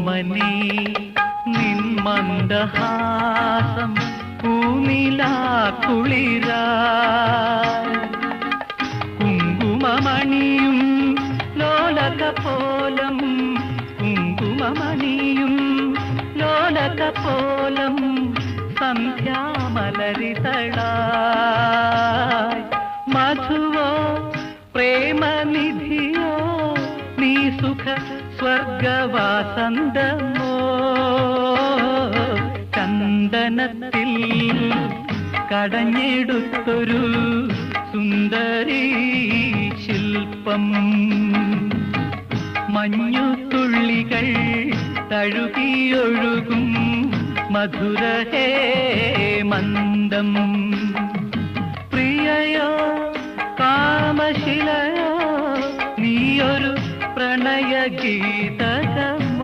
ഓമനേ നിൻ മന്ദഹാസം പൂനിലാ കുളിരാ. കുങ്കുമമണിയും ലോലകപോലം കുങ്കുമമണിയും ലോലകപോലം സന്ധ്യാമലരിതളായി മധുവോ പ്രേമനിധി സുഖ സ്വർഗവാസന്തമോ ചന്ദനത്തിൽ കടഞ്ഞെടുത്തൊരു സുന്ദരി ശില്പം. മഞ്ഞുതുള്ളികൾ തഴുകിയൊഴുകും മധുരഹേ മന്ദം പ്രിയയോ കാമശിലയോ ಪ್ರಣಯ ಗೀತಗ